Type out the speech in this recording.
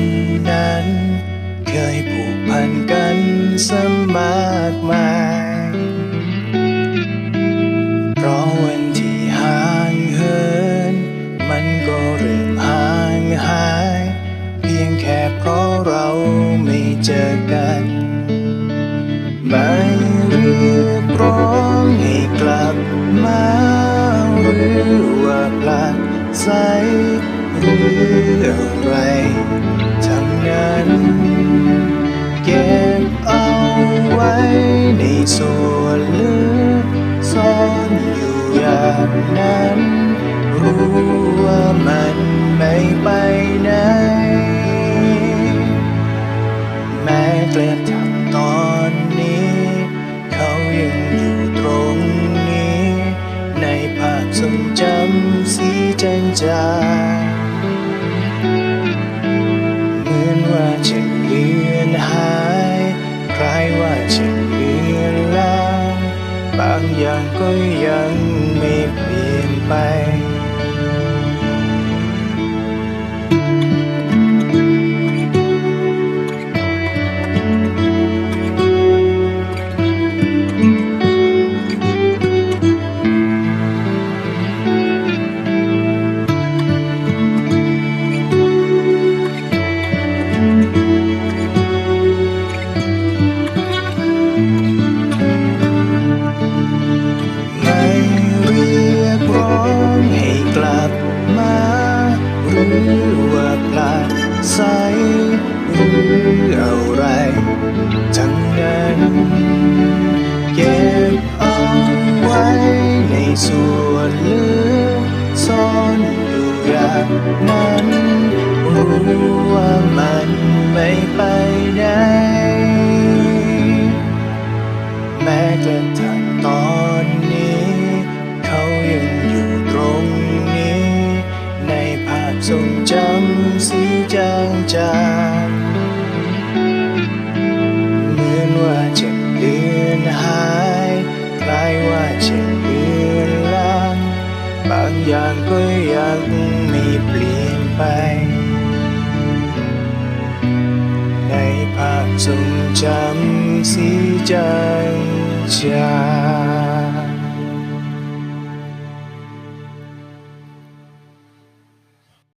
นนั้น เคยผูกพันกันสมมากมาย เพราะวันที่ห่างเหิน มันก็เริ่มห่างหาย เพียงแค่เพราะเราไม่เจอกัน ไม่เรียกร้องให้กลับมาหรือว่าพลัดสาย หรืออะไรทั้งนั้น เก็บเอาไว้ในส่วนลึกซ่อนอยู่อย่างนั้น รู้ว่ามันไม่ไปไหนำสีจางจางเหมือนว่าจะเลือนหายคล้ายว่าจะเลือนลาง บางอย่างก็ยังไม่เปลี่ยนไป ใสหรืออะไรทั้งนั้นเก็บเอาไว้ในส่วนลึกซ่อนอยู่อย่างนั้นรู้ว่ามันไม่ไปไหน ทรงจำสีจางจางเหมือนว่าจะเลือนหายคล้ายว่าจะเลือนลางบางอย่างก็ยังไม่เปลี่ยนไป ในภาพทรงจำสีจางจาง